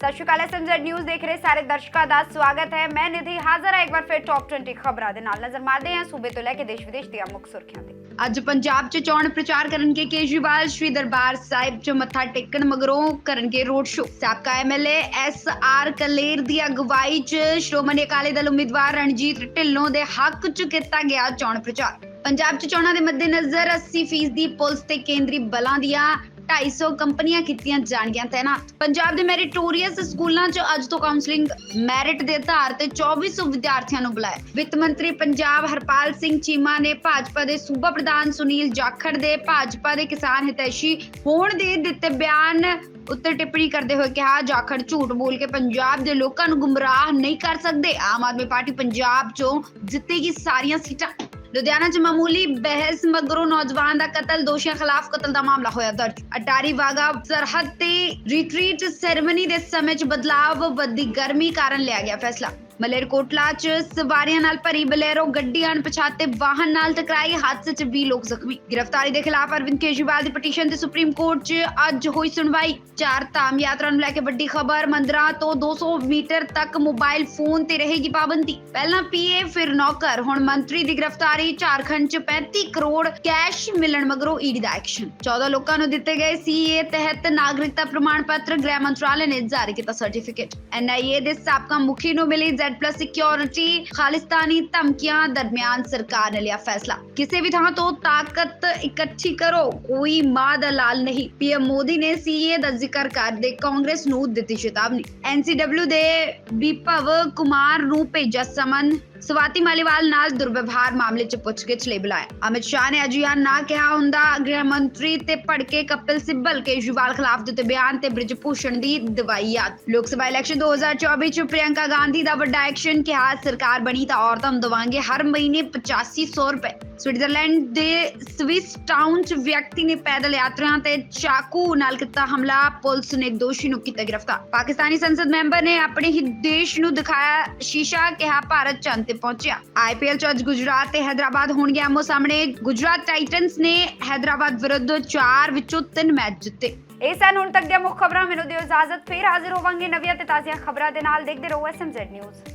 ਸਤਿ ਸ਼੍ਰੀ ਅਕਾਲ SMZ news ਦੇਖ ਰਹੇ ਸਾਰੇ ਦਰਸ਼ਕਾਂ ਦਾ ਸਵਾਗਤ ਹੈ। ਮੈਂ ਨਿਧੀ ਹਾਜ਼ਰ ਹਾਂ ਇੱਕ ਵਾਰ ਫਿਰ ਟੌਪ 20 ਖਬਰਾਂ ਦੇ ਨਾਲ। ਨਜ਼ਰ ਮਾਰਦੇ ਹਾਂ ਸੂਬੇ ਤੋਂ ਲੈ ਕੇ ਦੇਸ਼ ਵਿਦੇਸ਼ ਦੀਆਂ ਮੁੱਖ ਸੁਰਖੀਆਂ ਤੇ। ਅੱਜ ਪੰਜਾਬ 'ਚ ਚੋਣ ਪ੍ਰਚਾਰ ਕਰਨਗੇ ਕੇਜਰੀਵਾਲ। ਸ਼੍ਰੀ ਦਰਬਾਰ ਸਾਹਿਬ 'ਚ ਮੱਥਾ ਟੇਕਣ ਮਗਰੋਂ ਕਰਨਗੇ ਰੋਡ ਸ਼ੋ ਸਾਬਕਾ ਐਮਐਲਏ ਐਸ ਆਰ ਕਲੇਰ ਦੀ ਅਗਵਾਈ 'ਚ ਸ਼੍ਰੋਮਣੀ ਅਕਾਲੀ ਦਲ ਉਮੀਦਵਾਰ ਰਣਜੀਤ ਢਿੱਲੋਂ ਦੇ ਹੱਕ 'ਚ ਕੀਤਾ ਗਿਆ ਚੋਣ ਪ੍ਰਚਾਰ। ਪੰਜਾਬ 'ਚ ਚੋਣਾਂ ਦੇ ਮੱਦੇਨਜ਼ਰ 80% ਪੁਲਿਸ ਤੇ ਕੇਂਦਰੀ ਬਲਾਂ ਦੀਆਂ 250 ਕੰਪਨੀਆਂ ਕੀਤੀਆਂ ਜਾਣਗੀਆਂ ਤੈਨਾਤ ਪੰਜਾਬ ਦੇ ਮੈਰਿਟੋਰੀਅਸ ਸਕੂਲਾਂ 'ਚ ਅੱਜ ਤੋਂ ਕਾਉਂਸਲਿੰਗ ਮੈਰਿਟ ਦੇ ਆਧਾਰ ਤੇ 2400 ਵਿਦਿਆਰਥੀਆਂ ਨੂੰ ਬੁਲਾਇਆ। ਵਿੱਤ ਮੰਤਰੀ ਪੰਜਾਬ ਹਰਪਾਲ ਸਿੰਘ ਚੀਮਾ ਨੇ ਭਾਜਪਾ ਦੇ ਸੂਬਾ ਪ੍ਰਧਾਨ ਸੁਨੀਲ ਜਾਖੜ ਦੇ ਭਾਜਪਾ ਦੇ ਕਿਸਾਨ ਹਿਤੈਸ਼ੀ ਹੋਣ ਦੇ ਦਿੱਤੇ ਬਿਆਨ ਉੱਤੇ ਟਿੱਪਣੀ ਕਰਦੇ ਹੋਏ ਕਿਹਾ, ਜਾਖੜ ਝੂਠ ਬੋਲ ਕੇ ਪੰਜਾਬ ਦੇ ਲੋਕਾਂ ਨੂੰ ਗੁੰਮਰਾਹ ਨਹੀਂ ਕਰ ਸਕਦੇ। ਆਮ ਆਦਮੀ ਪਾਰਟੀ ਪੰਜਾਬ 'ਚੋਂ ਜਿੱਤੇਗੀ ਸਾਰੀਆਂ ਸੀਟਾਂ। ਲੁਧਿਆਣਾ 'ਚ ਮਾਮੂਲੀ ਬਹਿਸ ਮਗਰੋਂ ਨੌਜਵਾਨ ਦਾ ਕਤਲ, ਦੋਸ਼ੀਆਂ ਖਿਲਾਫ ਕਤਲ ਦਾ ਮਾਮਲਾ ਹੋਇਆ ਦਰਜ। ਅਟਾਰੀ ਵਾਗਾ ਸਰਹੱਦ ਤੇ ਰਿਟਰੀਟ ਸੈਰੇਮਨੀ ਦੇ ਸਮੇਂ 'ਚ ਬਦਲਾਵ, ਵੱਧਦੀ ਗਰਮੀ ਕਾਰਨ ਲਿਆ ਗਿਆ ਫੈਸਲਾ। ਮਲੇਰਕੋਟਲਾ 'ਚ ਸਵਾਰੀਆਂ ਨਾਲ ਭਰੀ ਬਲੇਰੋ ਗੱਡੀ ਅਣਪਛਾਤੇ ਵਾਹਨ ਨਾਲ ਟਕਰਾਈ, ਹਾਦਸੇ 'ਚ 20 ਲੋਕ ਜ਼ਖਮੀ। ਗ੍ਰਿਫਤਾਰੀ ਦੇ ਖਿਲਾਫ ਅਰਵਿੰਦ ਕੇਜਰੀਵਾਲ ਦੀ ਪਟੀਸ਼ਨ ਤੇ ਸੁਪਰੀਮ ਕੋਰਟ 'ਚ ਅੱਜ ਹੋਈ ਸੁਣਵਾਈ। ਚਾਰ ਧਾਮ ਯਾਤਰਾ ਨੂੰ ਲੈ ਕੇ ਵੱਡੀ ਖਬਰ, ਮੰਦਰਾਂ ਤੋਂ 200 ਮੀਟਰ ਤੱਕ ਮੋਬਾਈਲ ਫੋਨ ਤੇ ਰਹੇਗੀ ਪਾਬੰਦੀ। ਪਹਿਲਾਂ ਪੀਏ, ਫਿਰ ਨੌਕਰ। ਹੁਣ ਮੰਤਰੀ ਦੀ ਗ੍ਰਿਫਤਾਰੀ, ਝਾਰਖੰਡ 'ਚ 35 ਕਰੋੜ ਕੈਸ਼ ਮਿਲਣ ਮਗਰੋਂ ਈਡੀ ਦਾ ਐਕਸ਼ਨ। 14 ਲੋਕਾਂ ਨੂੰ ਦਿੱਤੇ ਗਏ ਸੀਏ ਤਹਿਤ ਨਾਗਰਿਕਤਾ ਪ੍ਰਮਾਣ ਪੱਤਰ ਗ੍ਰਹਿ ਮੰਤਰਾਲੇ ਨੇ ਜਾਰੀ ਕੀਤਾ ਸਰਟੀਫਿਕੇਟ। ਐਨਆਈਏ ਦੇ ਸਾਬਕਾ ਮੁਖੀ ਨੂੰ ਮਿਲੀ Z+ ਸਿਕਿਉਰਿਟੀ ਖਾਲਿਸਤਾਨੀ ਧਮਕੀਆਂ ਦਰਮਿਆਨ ਸਰਕਾਰ ਨੇ ਲਿਆ ਫੈਸਲਾ। ਕਿਸੇ ਵੀ ਥਾਂ ਤੋਂ ਤਾਕਤ ਇਕੱਠੀ ਕਰੋ, ਕੋਈ ਮਾਂ ਦਾ ਲਾਲ ਨਹੀਂ। ਪੀਐਮ ਮੋਦੀ ਨੇ ਸੀਏ ਦਾ ਜ਼ਿਕਰ ਕਰਦੇ ਕਾਂਗਰਸ ਨੂੰ ਦਿੱਤੀ ਚੇਤਾਵਨੀ ਐਨਸੀਡਬਲਯੂ ਦੇ ਵਿਭਵ ਕੁਮਾਰ ਨੂੰ ਭੇਜਿਆ ਸਮਨ ਸਵਾਤੀ ਮਾਲੀਵਾਲ ਨਾਲ ਦੁਰਵਿਵਹਾਰ ਮਾਮਲੇ 'ਚ ਪੁੱਛਗਿੱਛ ਲਈ ਬੁਲਾਇਆ। ਅਮਿਤ ਸ਼ਾਹ ਨੇ ਅਜਿਹਾ ਨਾ ਕਿਹਾ ਹੁੰਦਾ, ਗ੍ਰਹਿ ਮੰਤਰੀ ਤੇ ਭੜਕੇ ਕਪਿਲ ਸਿੱਬਲ ਕੇਜਰੀਵਾਲ ਖਿਲਾਫ ਦਿੱਤੇ ਬਿਆਨ ਤੇ ਬ੍ਰਿਜ ਦੀ ਦਵਾਈ ਯਾਦ। ਲੋਕ ਸਭਾ ਇਲੈਕਸ਼ਨ 2024 'ਚ ਪ੍ਰਿਯੰਕਾ ਗਾਂਧੀ ਦਾ ਵੱਡਾ ਐਕਸ਼ਨ, ਕਿਹਾ ਸਰਕਾਰ ਬਣੀ ਤਾਂ ਔਰਤਾਂ ਨੂੰ ਦਵਾਂਗੇ ਹਰ ਮਹੀਨੇ 8500 ਰੁਪਏ। ਸਵਿਟਜ਼ਰਲੈਂਡ ਦੇ ਸਵਿਸ ਟਾਊਨ 'ਚ ਵਿਅਕਤੀ ਨੇ ਪੈਦਲ ਯਾਤਰੀਆਂ ਤੇ ਚਾਕੂ ਨਾਲ ਕੀਤਾ ਹਮਲਾ, ਪੁਲਿਸ ਨੇ ਦੋਸ਼ੀ ਨੂੰ ਕੀਤਾ ਗ੍ਰਿਫਤਾਰ। ਪਾਕਿਸਤਾਨੀ ਸੰਸਦ ਮੈਂਬਰ ਨੇ ਆਪਣੇ ਹੀ ਦੇਸ਼ ਨੂੰ ਦਿਖਾਇਆ ਸ਼ੀਸ਼ਾ, ਕਿਹਾ ਭਾਰਤ ਚੰਦ ਤੇ ਪਹੁੰਚਿਆ। ਆਈਪੀਐਲ 'ਚ ਅੱਜ ਗੁਜਰਾਤ ਤੇ ਹੈਦਰਾਬਾਦ ਹੋਣਗੇ ਆਮੋ ਸਾਹਮਣੇ। ਗੁਜਰਾਤ ਟਾਈਟਨਸ ਨੇ ਹੈਦਰਾਬਾਦ ਵਿਰੁੱਧ 4 ਵਿੱਚੋਂ 3 ਮੈਚ ਜਿੱਤੇ। ਇਹ ਸਨ ਹੁਣ ਤੱਕ ਦੀਆਂ ਮੁੱਖ ਖਬਰਾਂ। ਮੈਨੂੰ ਦਿਓ ਇਜਾਜ਼ਤ। ਫੇਰ ਹਾਜ਼ਰ ਹੋਵਾਂਗੇ ਨਵੀਆਂ ਤੇ ਤਾਜ਼ੀਆਂ ਖਬਰਾਂ ਦੇ ਨਾਲ। ਦੇਖਦੇ ਰਹੋ ਐਸਐਮਜ਼ੈਡ ਨਿਊਜ਼